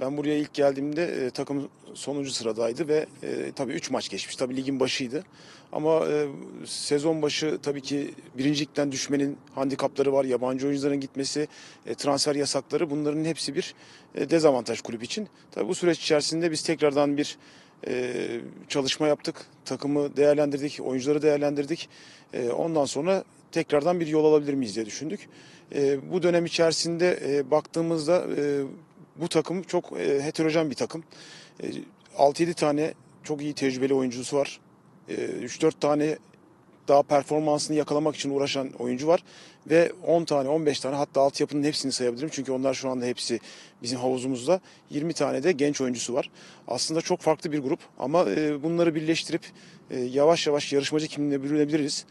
Ben buraya ilk geldiğimde e, takım sonuncu sıradaydı ve e, tabii 3 maç geçmiş. Tabii ligin başıydı. Ama e, sezon başı tabii ki birincilikten düşmenin handikapları var. Yabancı oyuncuların gitmesi, e, transfer yasakları bunların hepsi bir e, dezavantaj kulüp için. Tabii bu süreç içerisinde biz tekrardan bir e, çalışma yaptık. Takımı değerlendirdik, oyuncuları değerlendirdik. E, ondan sonra tekrardan bir yol alabilir miyiz diye düşündük. E, bu dönem içerisinde e, baktığımızda e, bu takım çok e, heterojen bir takım. E, 6-7 tane çok iyi tecrübeli oyuncusu var. E, 3-4 tane daha performansını yakalamak için uğraşan oyuncu var. Ve 10 tane, 15 tane hatta altyapının hepsini sayabilirim. Çünkü onlar şu anda hepsi bizim havuzumuzda. 20 tane de genç oyuncusu var. Aslında çok farklı bir grup ama e, bunları birleştirip e, yavaş yavaş yarışmacı kimliğine bürünebiliriz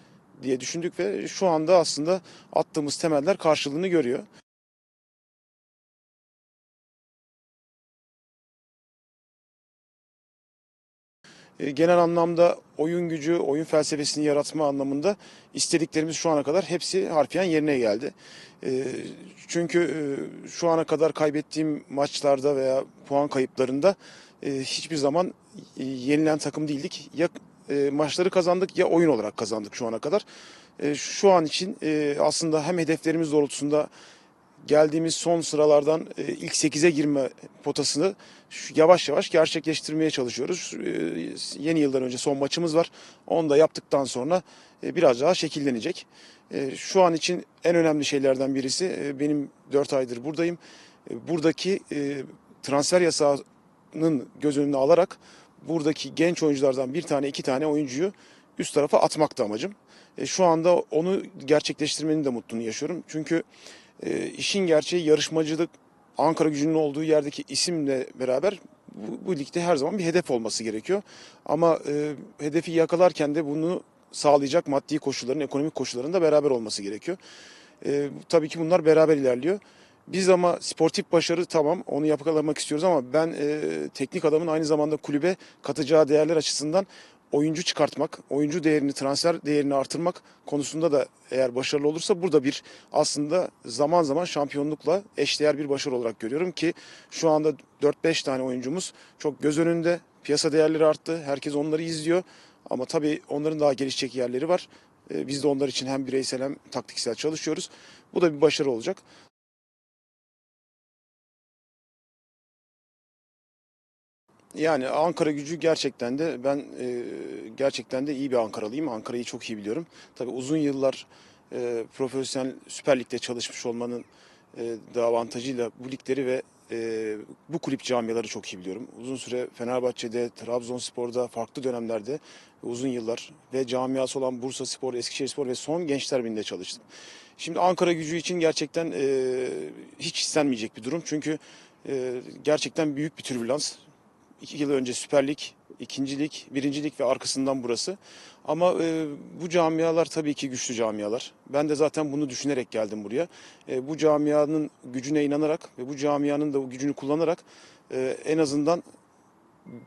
diye düşündük ve şu anda aslında attığımız temeller karşılığını görüyor. Genel anlamda oyun gücü, oyun felsefesini yaratma anlamında istediklerimiz şu ana kadar hepsi harfiyen yerine geldi. E, Çünkü e, şu ana kadar kaybettiğim maçlarda veya puan kayıplarında e, hiçbir zaman e, yenilen takım değildik. Ya e, maçları kazandık ya oyun olarak kazandık şu ana kadar. E, Şu an için e, aslında hem hedeflerimiz doğrultusunda geldiğimiz son sıralardan e, ilk 8'e girme potasını yavaş yavaş gerçekleştirmeye çalışıyoruz. E, Yeni yıldan önce son maçımız var. Onu da yaptıktan sonra e, biraz daha şekillenecek. Şu an için en önemli şeylerden birisi benim 4 aydır buradayım. Buradaki transfer yasağının göz önüne alarak buradaki genç oyunculardan bir tane iki tane oyuncuyu üst tarafa atmakta amacım. E, Şu anda onu gerçekleştirmenin de mutluluğunu yaşıyorum. Çünkü e, işin gerçeği yarışmacılık Ankara gücünün olduğu yerdeki isimle beraber bu, bu ligde her zaman bir hedef olması gerekiyor. Ama e, hedefi yakalarken de bunu sağlayacak maddi koşulların, ekonomik koşulların da beraber olması gerekiyor. E, tabii ki bunlar beraber ilerliyor. Biz ama sportif başarı tamam onu yakalamak istiyoruz ama ben e, teknik adamın aynı zamanda kulübe katacağı değerler açısından oyuncu çıkartmak, oyuncu değerini, transfer değerini artırmak konusunda da eğer başarılı olursa burada bir aslında zaman zaman şampiyonlukla eşdeğer bir başarı olarak görüyorum ki şu anda 4-5 tane oyuncumuz çok göz önünde. Piyasa değerleri arttı. Herkes onları izliyor. Ama tabii onların daha gelişecek yerleri var. Ee, Biz de onlar için hem bireysel hem taktiksel çalışıyoruz. Bu da bir başarı olacak. Yani Ankara gücü gerçekten de ben e, gerçekten de iyi bir Ankaralıyım. Ankara'yı çok iyi biliyorum. Tabii uzun yıllar e, profesyonel Süper Lig'de çalışmış olmanın e, da avantajıyla bu ligleri ve e, bu kulüp camiaları çok iyi biliyorum. Uzun süre Fenerbahçe'de, Trabzonspor'da, farklı dönemlerde uzun yıllar ve camiası olan Bursa Spor, Eskişehir Spor ve son Gençler Birliği'nde çalıştım. Şimdi Ankara gücü için gerçekten e, hiç istenmeyecek bir durum. Çünkü e, gerçekten büyük bir türbülans. İki yıl önce Süper Lig, ikinci lig, birinci lig ve arkasından burası. Ama e, bu camialar tabii ki güçlü camialar. Ben de zaten bunu düşünerek geldim buraya. E, bu camianın gücüne inanarak ve bu camianın da bu gücünü kullanarak e, en azından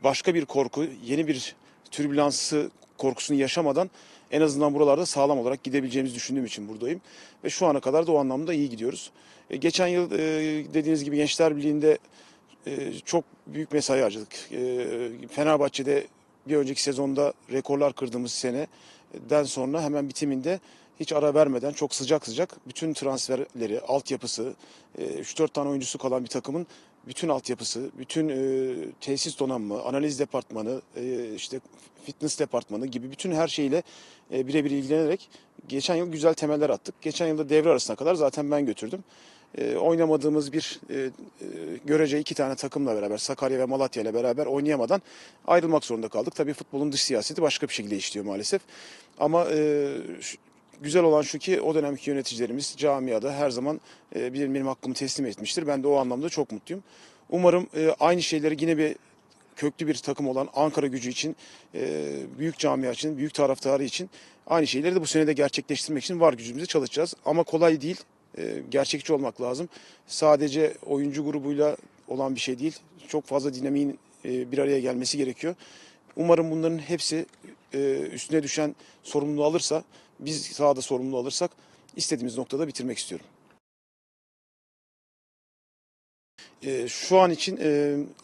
başka bir korku, yeni bir türbülansı korkusunu yaşamadan en azından buralarda sağlam olarak gidebileceğimizi düşündüğüm için buradayım. Ve şu ana kadar da o anlamda iyi gidiyoruz. E, geçen yıl e, dediğiniz gibi Gençler Birliği'nde e, çok büyük mesai harcadık. E, Fenerbahçe'de bir önceki sezonda rekorlar kırdığımız seneden sonra hemen bitiminde hiç ara vermeden çok sıcak sıcak bütün transferleri, altyapısı, e, 3-4 tane oyuncusu kalan bir takımın bütün altyapısı, bütün e, tesis donanımı, analiz departmanı, e, işte fitness departmanı gibi bütün her şeyle e, birebir ilgilenerek geçen yıl güzel temeller attık. Geçen yılda devre arasına kadar zaten ben götürdüm. E, oynamadığımız bir e, e, görece iki tane takımla beraber Sakarya ve Malatya ile beraber oynayamadan ayrılmak zorunda kaldık. Tabii futbolun dış siyaseti başka bir şekilde işliyor maalesef. Ama e, güzel olan şu ki o dönemki yöneticilerimiz camiada her zaman e, benim, benim hakkımı teslim etmiştir. Ben de o anlamda çok mutluyum. Umarım aynı şeyleri yine bir köklü bir takım olan Ankara gücü için, büyük camia için, büyük taraftarı için aynı şeyleri de bu sene de gerçekleştirmek için var gücümüzle çalışacağız. Ama kolay değil. E, gerçekçi olmak lazım. Sadece oyuncu grubuyla olan bir şey değil. Çok fazla dinamiğin e, bir araya gelmesi gerekiyor. Umarım bunların hepsi e, üstüne düşen sorumluluğu alırsa, biz sahada sorumluluğu alırsak istediğimiz noktada bitirmek istiyorum. Şu an için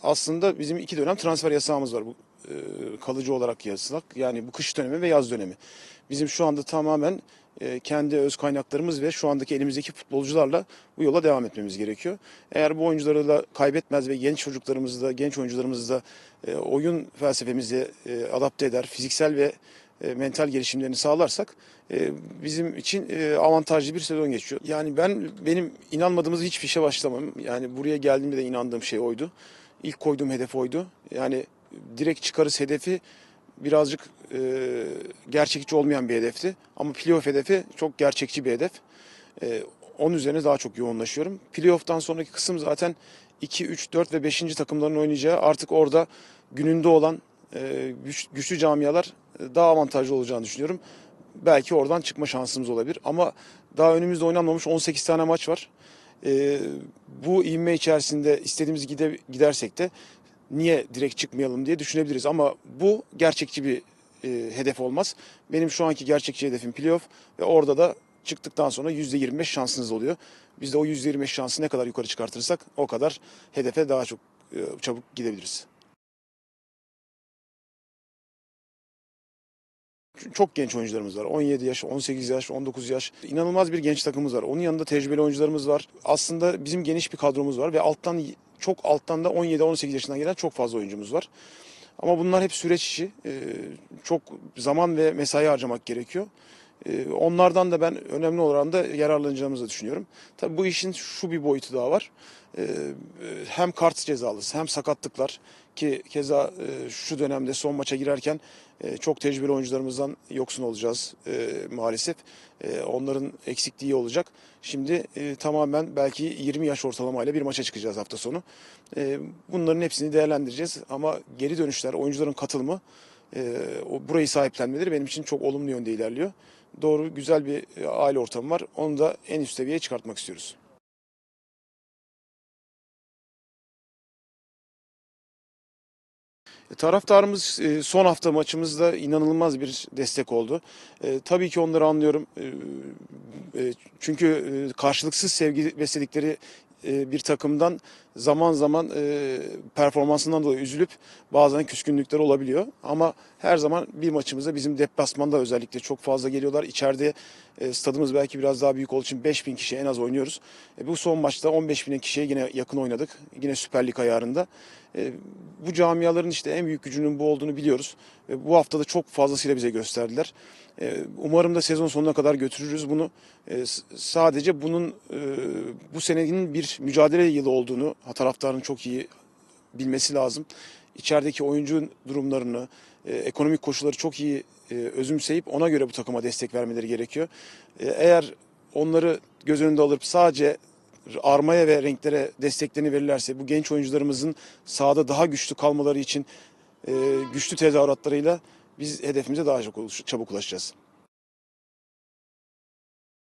aslında bizim iki dönem transfer yasağımız var. Bu kalıcı olarak yasak. Yani bu kış dönemi ve yaz dönemi. Bizim şu anda tamamen kendi öz kaynaklarımız ve şu andaki elimizdeki futbolcularla bu yola devam etmemiz gerekiyor. Eğer bu oyuncuları da kaybetmez ve genç çocuklarımızı da genç oyuncularımızı da e, oyun felsefemize e, adapte eder, fiziksel ve e, mental gelişimlerini sağlarsak e, bizim için e, avantajlı bir sezon geçiyor. Yani ben benim inanmadığımız hiçbir işe başlamam. Yani buraya geldiğimde de inandığım şey oydu. İlk koyduğum hedef oydu. Yani direkt çıkarız hedefi birazcık e, gerçekçi olmayan bir hedefti. Ama playoff hedefi çok gerçekçi bir hedef. E, onun üzerine daha çok yoğunlaşıyorum. Playoff'tan sonraki kısım zaten 2, 3, 4 ve 5. takımların oynayacağı artık orada gününde olan e, güç- güçlü camialar e, daha avantajlı olacağını düşünüyorum. Belki oradan çıkma şansımız olabilir. Ama daha önümüzde oynanmamış 18 tane maç var. E, bu inme içerisinde istediğimiz gide, gidersek de niye direkt çıkmayalım diye düşünebiliriz. Ama bu gerçekçi bir e, hedef olmaz. Benim şu anki gerçekçi hedefim playoff ve orada da çıktıktan sonra %25 şansınız oluyor. Biz de o %25 şansı ne kadar yukarı çıkartırsak o kadar hedefe daha çok e, çabuk gidebiliriz. Çok genç oyuncularımız var. 17 yaş, 18 yaş, 19 yaş. İnanılmaz bir genç takımımız var. Onun yanında tecrübeli oyuncularımız var. Aslında bizim geniş bir kadromuz var ve alttan çok alttan da 17-18 yaşından gelen çok fazla oyuncumuz var. Ama bunlar hep süreç işi. Ee, Çok zaman ve mesai harcamak gerekiyor. Ee, Onlardan da ben önemli oranda yararlanacağımızı düşünüyorum. Tabii bu işin şu bir boyutu daha var. Ee, Hem kart cezalısı hem sakatlıklar ki keza e, şu dönemde son maça girerken e, çok tecrübeli oyuncularımızdan yoksun olacağız e, maalesef. E, Onların eksikliği olacak. Şimdi e, tamamen belki 20 yaş ortalamayla bir maça çıkacağız hafta sonu. E, Bunların hepsini değerlendireceğiz ama geri dönüşler, oyuncuların katılımı, e, o burayı sahiplenmeleri benim için çok olumlu yönde ilerliyor. Doğru, güzel bir e, aile ortamı var. Onu da en üst seviyeye çıkartmak istiyoruz. Taraftarımız e, son hafta maçımızda inanılmaz bir destek oldu. E, Tabii ki onları anlıyorum. E, e, Çünkü e, karşılıksız sevgi besledikleri e, bir takımdan zaman zaman e, performansından dolayı üzülüp bazen küskünlükler olabiliyor. Ama her zaman bir maçımızda bizim deplasmanda özellikle çok fazla geliyorlar. İçeride e, stadımız belki biraz daha büyük olduğu için 5000 kişi en az oynuyoruz. E, bu son maçta 15 bin kişiye yine yakın oynadık. Yine Süper Lig ayarında. E, bu camiaların işte en büyük gücünün bu olduğunu biliyoruz. Bu hafta da çok fazlasıyla bize gösterdiler. E, umarım da sezon sonuna kadar götürürüz bunu. E, sadece bunun e, bu senenin bir mücadele yılı olduğunu taraftarın çok iyi bilmesi lazım. İçerideki oyuncu durumlarını, ekonomik koşulları çok iyi özümseyip ona göre bu takıma destek vermeleri gerekiyor. Eğer onları göz önünde alıp sadece armaya ve renklere desteklerini verirlerse bu genç oyuncularımızın sahada daha güçlü kalmaları için güçlü tezahüratlarıyla biz hedefimize daha çabuk ulaşacağız.